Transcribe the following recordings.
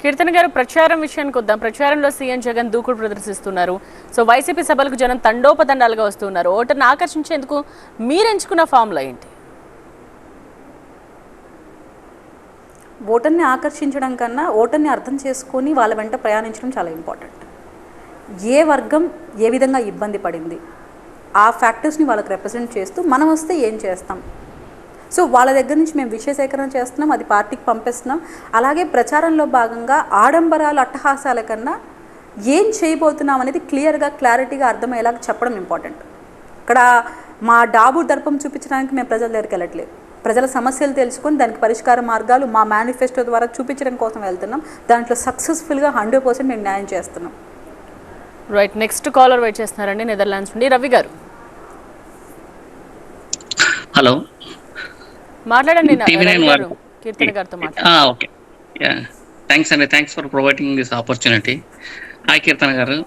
కీర్తన గారు ప్రచారం విషయానికి వద్దాం. ప్రచారంలో సీఎం జగన్ దూకుడు ప్రదర్శిస్తున్నారు. సో వైసీపీ సభలకు జనం తండోపతండాలుగా వస్తున్నారు. ఓటర్ని ఆకర్షించేందుకు మీరు ఎంచుకున్న ఫామ్లో ఏంటి? ఓటర్ని ఆకర్షించడం కన్నా ఓటర్ని అర్థం చేసుకొని వాళ్ళ వెంట ప్రయాణించడం చాలా ఇంపార్టెంట్. ఏ వర్గం ఏ విధంగా ఇబ్బంది పడింది ఆ ఫ్యాక్టర్స్ని వాళ్ళకి రిప్రజెంట్ చేస్తూ మనం వస్తే ఏం చేస్తాం? సో వాళ్ళ దగ్గర నుంచి మేము విషయ సేకరణ చేస్తున్నాం అది పార్టీకి పంపిస్తున్నాం. అలాగే ప్రచారంలో భాగంగా ఆడంబరాలు అట్టహాసాల కన్నా ఏం చేయబోతున్నాం అనేది క్లియర్గా క్లారిటీగా అర్థమయ్యేలాగా చెప్పడం ఇంపార్టెంట్. ఇక్కడ మా డాబు దర్పం చూపించడానికి మేము ప్రజల దగ్గరికి వెళ్ళట్లేదు. ప్రజల సమస్యలు తెలుసుకొని దానికి పరిష్కార మార్గాలు మా మేనిఫెస్టో ద్వారా చూపించడం కోసం వెళ్తున్నాం. దాంట్లో సక్సెస్ఫుల్గా హండ్రెడ్ పర్సెంట్ మేము న్యాయం చేస్తున్నాం. రైట్ నెక్స్ట్ కాలర్ వెయిట్ చేస్తున్నారండి నెదర్లాండ్స్ నుండి రవి గారు. హలో. మాట్లాడండి. కీర్తన గారితో ఓకే. థ్యాంక్స్ అండి. Thanks for providing this opportunity. Hi Keerthana గారు.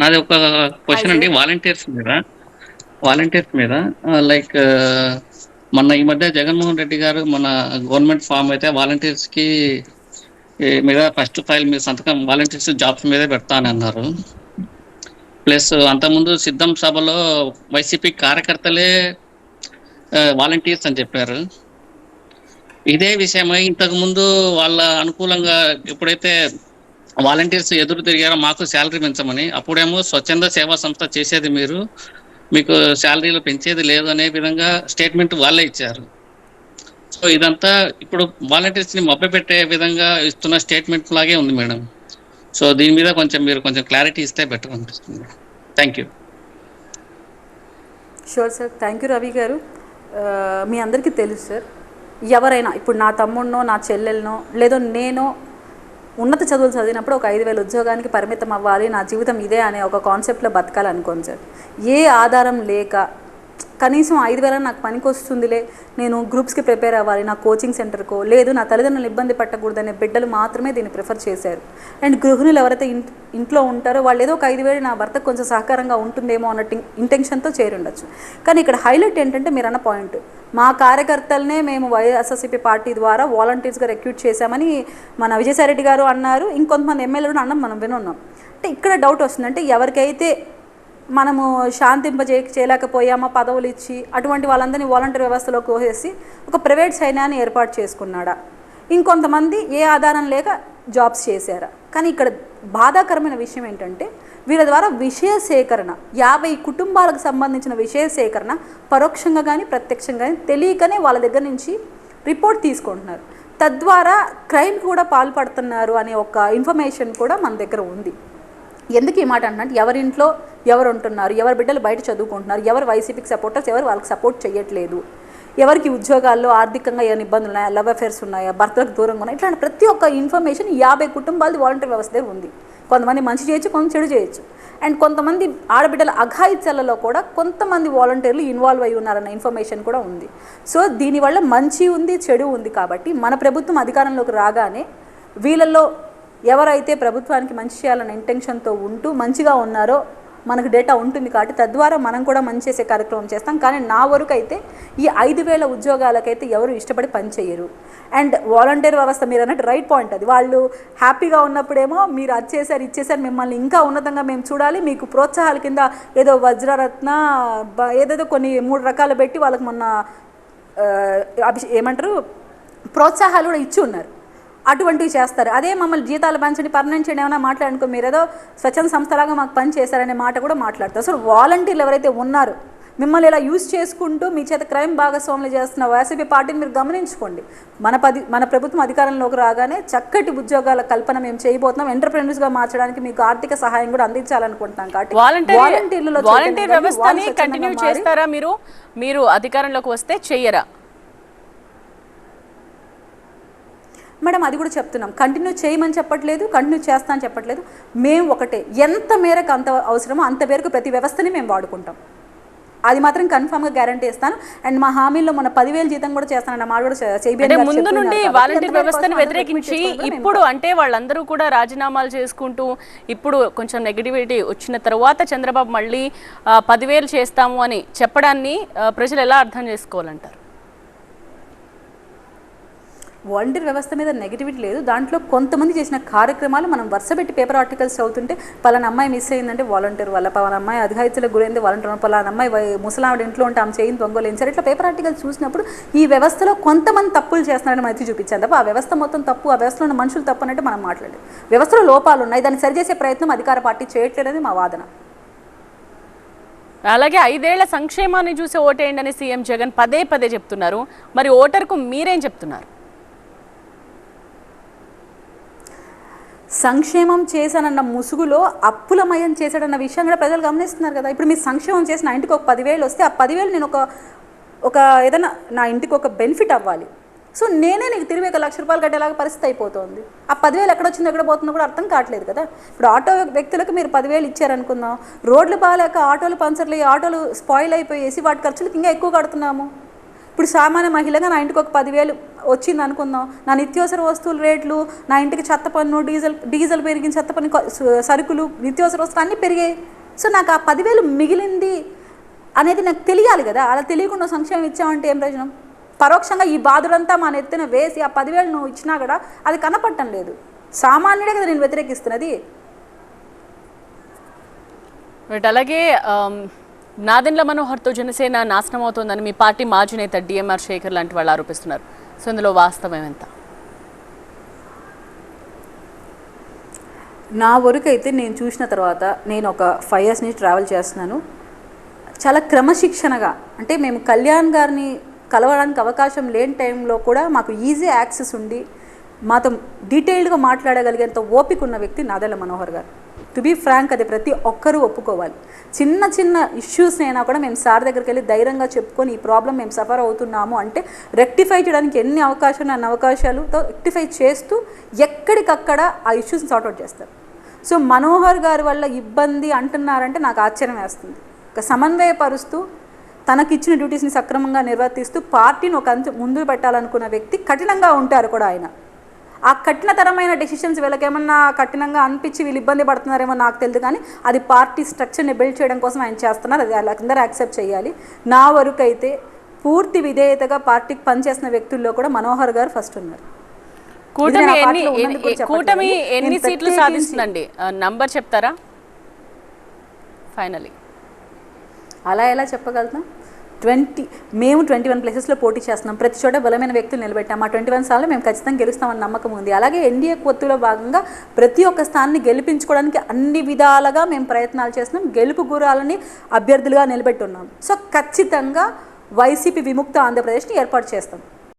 నాది ఒక క్వశ్చన్ అండి. వాలంటీర్స్ మీద. వాలంటీర్స్ మీద. లైక్ మొన్న ఈ మధ్య జగన్మోహన్ రెడ్డి గారు మన గవర్నమెంట్ ఫామ్ అయితే వాలంటీర్స్కి మీద ఫస్ట్ ఫైల్ మీద సంతకం వాలంటీర్స్ జాబ్స్ మీదే పెడతా అని అన్నారు. ప్లస్ అంతకుముందు సిద్ధం సభలో వైసీపీ కార్యకర్తలే వాలంటీర్స్ అని చెప్పారు. ఇదే విషయమై ఇంతకు ముందు వాళ్ళ అనుకూలంగా ఎప్పుడైతే వాలంటీర్స్ ఎదురు తిరిగారో మాకు శాలరీ పెంచమని అప్పుడేమో స్వచ్ఛంద సేవా సంస్థ చేసేది మీరు మీకు శాలరీలు పెంచేది లేదు అనే విధంగా స్టేట్మెంట్ వాళ్ళే ఇచ్చారు. సో ఇదంతా ఇప్పుడు వాలంటీర్స్ని మభ్యపెట్టే విధంగా ఇస్తున్న స్టేట్మెంట్ లాగే ఉంది మేడం. సో దీని మీద కొంచెం మీరు కొంచెం క్లారిటీ ఇస్తే బెటర్ అనిపిస్తుంది. Thank you sure sir thank you Ravi గారు. మీ అందరికీ తెలుసు సార్. ఎవరైనా ఇప్పుడు నా తమ్ముడినో నా చెల్లెలనో లేదో నేను ఉన్నత చదువులు చదివినప్పుడు ఒక ఐదు వేల ఉద్యోగానికి పరిమితం అవ్వాలి నా జీవితం ఇదే అనే ఒక కాన్సెప్ట్లో బతకాలనుకోండి సార్. ఏ ఆధారం లేక కనీసం ఐదు వేల నాకు పనికి వస్తుందిలే. నేను గ్రూప్స్కి ప్రిపేర్ అవ్వాలి నా కోచింగ్ సెంటర్కో. లేదు నా తల్లిదండ్రులు ఇబ్బంది పట్టకూడదనే బిడ్డలు మాత్రమే దీన్ని ప్రిఫర్ చేశారు. అండ్ గృహిణులు ఎవరైతే ఇంట్ ఇంట్లో ఉంటారో వాళ్ళు ఏదో ఒక ఐదు వేలు నా భర్తకు కొంచెం సహకారంగా ఉంటుందేమో అన్న ఇంటెన్షన్తో చేరి ఉండొచ్చు. కానీ ఇక్కడ హైలైట్ ఏంటంటే మీరు అన్న పాయింట్. మా కార్యకర్తలనే మేము వైఎస్ఎస్సీపీ పార్టీ ద్వారా వాలంటీర్స్గా రిక్రూట్ చేశామని మన విజయసాయిరెడ్డి గారు అన్నారు. ఇంకొంతమంది ఎమ్మెల్యేలు అన్నం మనం వినున్నాం. అంటే ఇక్కడ డౌట్ వస్తుందంటే ఎవరికైతే మనము శాంతింపజే చేయలేకపోయామా పదవులు ఇచ్చి అటువంటి వాళ్ళందరినీ వాలంటీర్ వ్యవస్థలో కోసేసి ఒక ప్రైవేట్ సైన్యాన్ని ఏర్పాటు చేసుకున్నాడా. ఇంకొంతమంది ఏ ఆధారం లేక జాబ్స్ చేశారా. కానీ ఇక్కడ బాధాకరమైన విషయం ఏంటంటే వీళ్ళ ద్వారా విషయ సేకరణ యాభై కుటుంబాలకు సంబంధించిన విషయ సేకరణ పరోక్షంగా కానీ ప్రత్యక్షంగా కానీ తెలియకనే వాళ్ళ దగ్గర నుంచి రిపోర్ట్ తీసుకుంటున్నారు. తద్వారా క్రైమ్ కూడా పాల్పడుతున్నారు అనే ఒక ఇన్ఫర్మేషన్ కూడా మన దగ్గర ఉంది. ఎందుకు ఈ మాట అంటే ఎవరింట్లో ఎవరు ఉంటున్నారు? ఎవరి బిడ్డలు బయట చదువుకుంటున్నారు? ఎవరు వైసీపీకి సపోర్టర్స్? ఎవరు వాళ్ళకి సపోర్ట్ చేయట్లేదు ఎవరికి ఉద్యోగాల్లో ఆర్థికంగా ఏమైనా ఇబ్బందులు ఉన్నాయా? లవ్ అఫేర్స్ ఉన్నాయా? భర్తలకు దూరంగా ఉన్నాయా? ఇట్లాంటి ప్రతి ఒక్క ఇన్ఫర్మేషన్ యాభై కుటుంబాలది వాలంటీర్ వ్యవస్థ ఉంది. కొంతమంది మంచి చేయొచ్చు కొంత చెడు చేయొచ్చు. అండ్ కొంతమంది ఆడబిడ్డల అఘాయిత్యాలలో కూడా కొంతమంది వాలంటీర్లు ఇన్వాల్వ్ అయి ఉన్నారన్న ఇన్ఫర్మేషన్ కూడా ఉంది. సో దీనివల్ల మంచి ఉంది చెడు ఉంది కాబట్టి మన ప్రభుత్వం అధికారంలోకి రాగానే వీళ్ళల్లో ఎవరైతే ప్రభుత్వానికి మంచి చేయాలన్న ఇంటెన్షన్తో ఉంటూ మంచిగా ఉన్నారో మనకు డేటా ఉంటుంది కాబట్టి తద్వారా మనం కూడా మంచి చేసే కార్యక్రమం చేస్తాం. కానీ నా వరకు అయితే ఈ ఐదు వేల ఉద్యోగాలకైతే ఎవరు ఇష్టపడి పనిచేయరు అండ్ వాలంటీర్ వ్యవస్థ మీరు అన్నట్టు రైట్ పాయింట్ అది. వాళ్ళు హ్యాపీగా ఉన్నప్పుడేమో మీరు అది చేశారు ఇచ్చేసారు మిమ్మల్ని ఇంకా ఉన్నతంగా మేము చూడాలి. మీకు ప్రోత్సాహాల కింద ఏదో వజ్రరత్న ఏదేదో కొన్ని మూడు రకాలు పెట్టి వాళ్ళకి మొన్న అభిషే ఏమంటారు? ప్రోత్సాహాలు కూడా ఇచ్చి ఉన్నారు. అటువంటివి చేస్తారు. అదే మమ్మల్ని జీతాలు పెంచండి పర్మనెంట్ చేయండి ఏమైనా మాట్లాడుకో మీరు ఏదో స్వచ్ఛంద సంస్థలాగా మాకు పని చేశారనే మాట కూడా మాట్లాడతారు. అసలు వాలంటీర్లు ఎవరైతే ఉన్నారో మిమ్మల్ని ఇలా యూజ్ చేసుకుంటూ మీ చేత క్రైమ్ భాగస్వాములు చేస్తున్న వైసీపీ పార్టీని మీరు గమనించుకోండి. మన పది మన ప్రభుత్వం అధికారంలోకి రాగానే చక్కటి ఉద్యోగాల కల్పన మేము చేయబోతున్నాం. ఎంటర్ప్రెన్యూర్స్గా మార్చడానికి మీకు ఆర్థిక సహాయం కూడా అందించాలనుకుంటున్నాం కాబట్టి వాలంటీర్ వాలంటీర్లలో వాలంటీర్ వ్యవస్థని కంటిన్యూ చేస్తారా మీరు? మీరు అధికారంలోకి వస్తే చెయ్యరా మేడం అది కూడా చెప్తున్నాం. కంటిన్యూ చేయమని చెప్పట్లేదు కంటిన్యూ చేస్తా అని చెప్పట్లేదు. మేము ఒకటే ఎంత మేరకు అంత అవసరమో అంత మేరకు ప్రతి వ్యవస్థని మేము వాడుకుంటాం. అది మాత్రం కన్ఫామ్గా గ్యారంటీ ఇస్తాను. అండ్ మా హామీలో మన పదివేలు జీతం కూడా చేస్తానన్న మాట కూడా గారు ముందు నుండి వాలంటీర్ వ్యవస్థని వ్యతిరేకించి ఇప్పుడు అంటే వాళ్ళందరూ కూడా రాజీనామాలు చేసుకుంటూ ఇప్పుడు కొంచెం నెగిటివిటీ వచ్చిన తర్వాత చంద్రబాబు మళ్ళీ పదివేలు చేస్తాము అని చెప్పడాన్ని ప్రజలు ఎలా అర్థం చేసుకోవాలంటారు? వాలంటీర్ వ్యవస్థ మీద నెగిటివిటీ లేదు. దాంట్లో కొంతమంది చేసిన కార్యక్రమాలు మనం వరుసపెట్టి పేపర్ ఆర్టికల్స్ చదువుతుంటే పలానా అమ్మాయి మిస్ అయిందంటే వాలంటీర్ వల్ల పలానా అమ్మాయి అధికారితలకు గురైంది వాలంటీర్ పలానా అమ్మాయి ముసలావిడ ఇంట్లో ఉంటే ఆమె చేయింది దొంగలేం ఇట్లా పేపర్ ఆర్టికల్స్ చూసినప్పుడు ఈ వ్యవస్థలో కొంతమంది తప్పులు చేస్తున్నారని మనకి చూపించాను తప్ప ఆ వ్యవస్థ మొత్తం తప్పు ఆ వ్యవస్థలో ఉన్న మనుషులు తప్పు అన్నట్టు మనం మాట్లాడలేదు వ్యవస్థలో లోపాలు ఉన్నాయి. దాన్ని సరిచేసే ప్రయత్నం అధికార పార్టీ చేయట్లేదని మా వాదన. అలాగే ఐదేళ్ళ సంక్షేమాన్ని చూసి ఓటేయండి అని సీఎం జగన్ పదే పదే చెప్తున్నారు. మరి ఓటర్కు మీరేం చెప్తున్నారు? సంక్షేమం చేశానన్న ముసుగులో అప్పులమయం చేశాడన్న విషయం కూడా ప్రజలు గమనిస్తున్నారు కదా. ఇప్పుడు మీరు సంక్షేమం చేసి నా ఇంటికి ఒక పదివేలు వస్తే ఆ పదివేలు నేను ఒక ఒక ఏదైనా నా ఇంటికి ఒక బెనిఫిట్ అవ్వాలి. సో నేనే నీకు తిరిగి ఒక లక్ష రూపాయలు కట్టేలాగా పరిస్థితి అయిపోతుంది. ఆ పదివేలు ఎక్కడ వచ్చిందో ఎక్కడ పోతుందో కూడా అర్థం కావట్లేదు కదా. ఇప్పుడు ఆటో వ్యక్తులకు మీరు పదివేలు ఇచ్చారనుకుందాం. రోడ్లు బాగాలేక ఆటోలు పంచర్లు ఆటోలు స్పాయిల్ అయిపోయేసి వాటి ఖర్చులకు ఇంకా ఎక్కువ కడుతున్నాము. ఇప్పుడు సామాన్య మహిళగా నా ఇంటికి ఒక పదివేలు వచ్చింది అనుకుందాం. నా నిత్యావసర వస్తువుల రేట్లు నా ఇంటికి చెత్త పన్ను డీజిల్ డీజిల్ పెరిగిన చెత్త పన్ను సరుకులు నిత్యావసర వస్తువులు అన్నీ పెరిగాయి. సో నాకు ఆ పదివేలు మిగిలింది అనేది నాకు తెలియాలి కదా. అలా తెలియకుండా సంక్షేమం ఇచ్చామంటే ఏం ప్రయోజనం? పరోక్షంగా ఈ బాధలంతా మా నెత్తిన వేసి ఆ పదివేలు నువ్వు ఇచ్చినా కూడా అది కనపడటం లేదు. సామాన్యుడే కదా నేను వ్యతిరేకిస్తున్నది. బట్ అలాగే నాదెండ్ల మనోహర్తో జనసేన నాశనం అవుతోందని మీ పార్టీ మాజీ నేత డిఎంఆర్ శేఖర్ లాంటి వాళ్ళు ఆరోపిస్తున్నారు. సో ఇందులో వాస్తవం ఎంత? నా వరకు అయితే నేను చూసిన తర్వాత నేను ఒక ఫైవ్ ఇయర్స్ నుంచి ట్రావెల్ చేస్తున్నాను. చాలా క్రమశిక్షణగా అంటే మేము కళ్యాణ్ గారిని కలవడానికి అవకాశం లేని టైంలో కూడా మాకు ఈజీ యాక్సెస్ ఉండి మాతో డీటెయిల్డ్గా మాట్లాడగలిగేంత ఓపిక ఉన్న వ్యక్తి నాదెళ్ళ మనోహర్ గారు. టు బీ ఫ్రాంక్ అది ప్రతి ఒక్కరూ ఒప్పుకోవాలి. చిన్న చిన్న ఇష్యూస్ అయినా కూడా మేము సార్ దగ్గరికి వెళ్ళి ధైర్యంగా చెప్పుకొని ఈ ప్రాబ్లం మేము సఫర్ అవుతున్నాము అంటే రెక్టిఫై చేయడానికి ఎన్ని అవకాశాలు అన్ని అవకాశాలతో రెక్టిఫై చేస్తూ ఎక్కడికక్కడ ఆ ఇష్యూస్ని సార్ట్అవుట్ చేస్తారు. సో మనోహర్ గారి వల్ల ఇబ్బంది అంటున్నారంటే నాకు ఆశ్చర్యం వేస్తుంది. ఒక సమన్వయపరుస్తూ తనకిచ్చిన డ్యూటీస్ని సక్రమంగా నిర్వర్తిస్తూ పార్టీని ఒక అంచు ముందు పెట్టాలనుకున్న వ్యక్తి కఠినంగా ఉంటారు కూడా ఆయన. ఆ కఠినతరమైన డెసిషన్స్ వీళ్ళకేమన్నా కఠినంగా అనిపించి వీళ్ళు ఇబ్బంది పడుతున్నారేమో నాకు తెలియదు కానీ అది పార్టీ స్ట్రక్చర్ని బిల్డ్ చేయడం కోసం ఆయన చేస్తున్నారు. అది వాళ్ళందరూ యాక్సెప్ట్ చేయాలి. నా వరకు అయితే పూర్తి విధేయతగా పార్టీకి పనిచేసిన వ్యక్తుల్లో కూడా మనోహర్ గారు ఫస్ట్ ఉన్నారు. కూటమి ఎన్ని కూటమి సీట్లు సాధిస్తుందండి? నంబర్ చెప్తారా? ఫైనలీ అలా ఎలా చెప్పగలుగుతాం? ట్వంటీ మేము ట్వంటీ వన్ ప్లేసెస్లో పోటీ చేస్తున్నాం. ప్రతి చోట బలమైన వ్యక్తులు నిలబెట్టాం. ఆ ట్వంటీ వన్ సార్లు మేము ఖచ్చితంగా గెలుస్తామని నమ్మకం ఉంది. అలాగే ఎన్డీఏ కొత్తలో భాగంగా ప్రతి ఒక్క స్థానాన్ని గెలిపించుకోవడానికి అన్ని విధాలుగా మేము ప్రయత్నాలు చేస్తున్నాం. గెలుపు గురాలని అభ్యర్థులుగా నిలబెట్టున్నాం. సో ఖచ్చితంగా వైసీపీ విముక్త ఆంధ్రప్రదేశ్ని ఏర్పాటు చేస్తాం.